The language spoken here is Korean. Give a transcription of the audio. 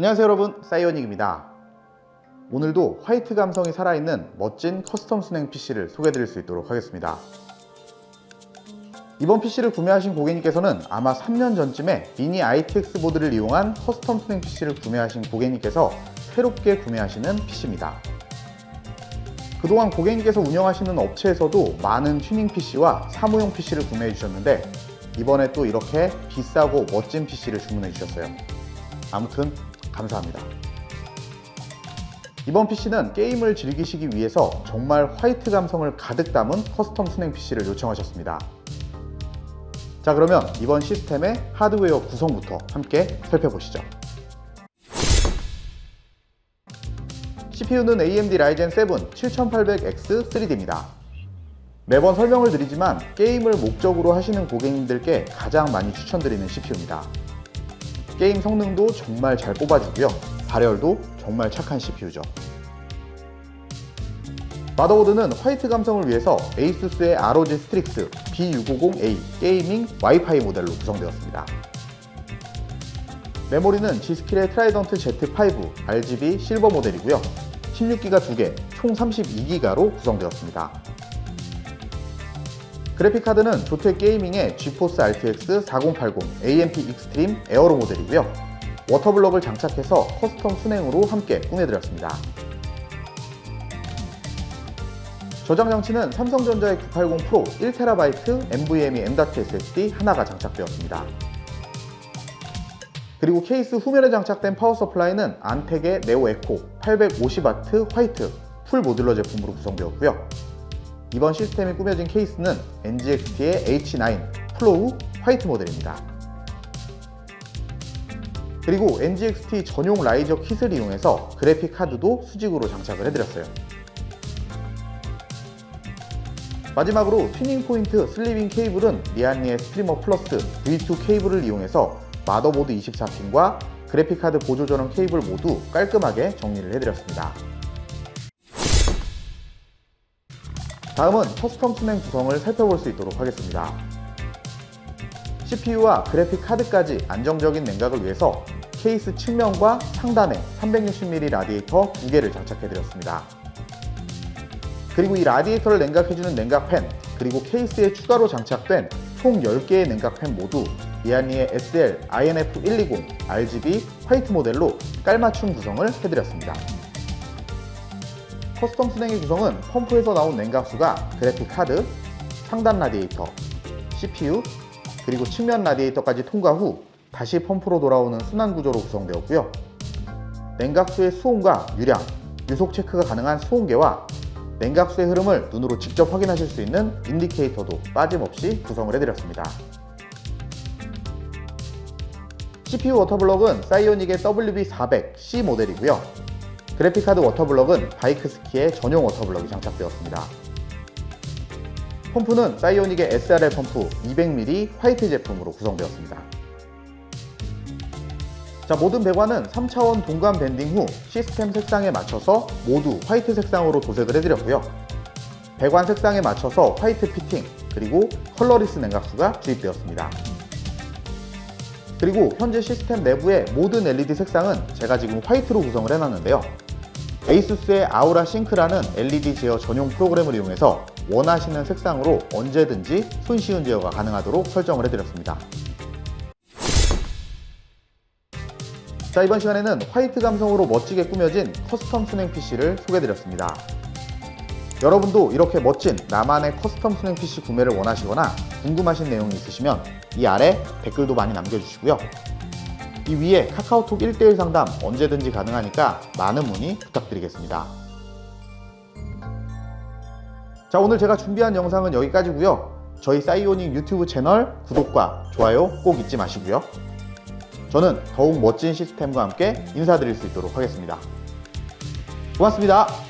안녕하세요 여러분. 사이오닉입니다. 오늘도 화이트 감성이 살아있는 멋진 커스텀 순행 PC를 소개해드릴 수 있도록 하겠습니다. 이번 PC를 구매하신 고객님께서는 아마 3년 전쯤에 미니 ITX 보드를 이용한 커스텀 순행 PC를 구매하신 고객님께서 새롭게 구매하시는 PC입니다. 그동안 고객님께서 운영하시는 업체에서도 많은 튜닝 PC와 사무용 PC를 구매해 주셨는데 이번에 또 이렇게 비싸고 멋진 PC를 주문해 주셨어요. 아무튼 감사합니다. 이번 PC는 게임을 즐기시기 위해서 정말 화이트 감성을 가득 담은 커스텀 순행 PC를 요청하셨습니다. 자 그러면 이번 시스템의 하드웨어 구성부터 함께 살펴보시죠. CPU는 AMD Ryzen 7 7800X 3D입니다. 매번 설명을 드리지만 게임을 목적으로 하시는 고객님들께 가장 많이 추천드리는 CPU입니다. 게임 성능도 정말 잘 뽑아주고요. 발열도 정말 착한 CPU죠. 마더보드는 화이트 감성을 위해서 ASUS의 ROG 스트릭스 B650A 게이밍 와이파이 모델로 구성되었습니다. 메모리는 G스킬의 트라이던트 Z5 RGB 실버 모델이고요. 16기가 2개, 총 32기가로 구성되었습니다. 그래픽카드는 조텍 게이밍의 GeForce RTX 4080 AMP 익스트림 에어로 모델이고요. 워터블럭을 장착해서 커스텀 순행으로 함께 꾸며드렸습니다. 저장 장치는 삼성전자의 980 프로 1TB NVMe M.2 SSD 하나가 장착되었습니다. 그리고 케이스 후면에 장착된 파워 서플라이는 안텍의 네오 에코 850W 화이트 풀 모듈러 제품으로 구성되었고요. 이번 시스템이 꾸며진 케이스는 NGXT의 H9 플로우 화이트 모델입니다. 그리고 NGXT 전용 라이저 킷을 이용해서 그래픽 카드도 수직으로 장착을 해드렸어요. 마지막으로 튜닝 포인트 슬리빙 케이블은 리안리의 스트리머 플러스 V2 케이블을 이용해서 마더보드 24핀과 그래픽 카드 보조 전원 케이블 모두 깔끔하게 정리를 해드렸습니다. 다음은 커스텀 순행 구성을 살펴볼 수 있도록 하겠습니다. CPU와 그래픽 카드까지 안정적인 냉각을 위해서 케이스 측면과 상단에 360mm 라디에이터 2개를 장착해드렸습니다. 그리고 이 라디에이터를 냉각해주는 냉각팬, 그리고 케이스에 추가로 장착된 총 10개의 냉각팬 모두 리안리의 SL INF120 RGB 화이트 모델로 깔맞춤 구성을 해드렸습니다. 커스텀 순행의 구성은 펌프에서 나온 냉각수가 그래픽 카드, 상단 라디에이터, CPU, 그리고 측면 라디에이터까지 통과 후 다시 펌프로 돌아오는 순환 구조로 구성되었고요. 냉각수의 수온과 유량, 유속 체크가 가능한 수온계와 냉각수의 흐름을 눈으로 직접 확인하실 수 있는 인디케이터도 빠짐없이 구성을 해드렸습니다. CPU 워터블럭은 사이오닉의 WB400C 모델이고요. 그래픽카드 워터블럭은 바이크 스키의 전용 워터블럭이 장착되었습니다. 펌프는 사이오닉의 SRL 펌프 200mm 화이트 제품으로 구성되었습니다. 자, 모든 배관은 3차원 동감 밴딩 후 시스템 색상에 맞춰서 모두 화이트 색상으로 도색을 해드렸고요. 배관 색상에 맞춰서 화이트 피팅, 그리고 컬러리스 냉각수가 주입되었습니다. 그리고 현재 시스템 내부의 모든 LED 색상은 제가 지금 화이트로 구성을 해놨는데요. 에이수스의 아우라 싱크라는 LED 제어 전용 프로그램을 이용해서 원하시는 색상으로 언제든지 손쉬운 제어가 가능하도록 설정을 해드렸습니다. 자 이번 시간에는 화이트 감성으로 멋지게 꾸며진 커스텀 순행 PC를 소개해드렸습니다. 여러분도 이렇게 멋진 나만의 커스텀 순행 PC 구매를 원하시거나 궁금하신 내용이 있으시면 이 아래 댓글도 많이 남겨주시고요. 이 위에 카카오톡 1대1 상담 언제든지 가능하니까 많은 문의 부탁드리겠습니다. 자, 오늘 제가 준비한 영상은 여기까지고요. 저희 사이오닉 유튜브 채널 구독과 좋아요 꼭 잊지 마시고요. 저는 더욱 멋진 시스템과 함께 인사드릴 수 있도록 하겠습니다. 고맙습니다.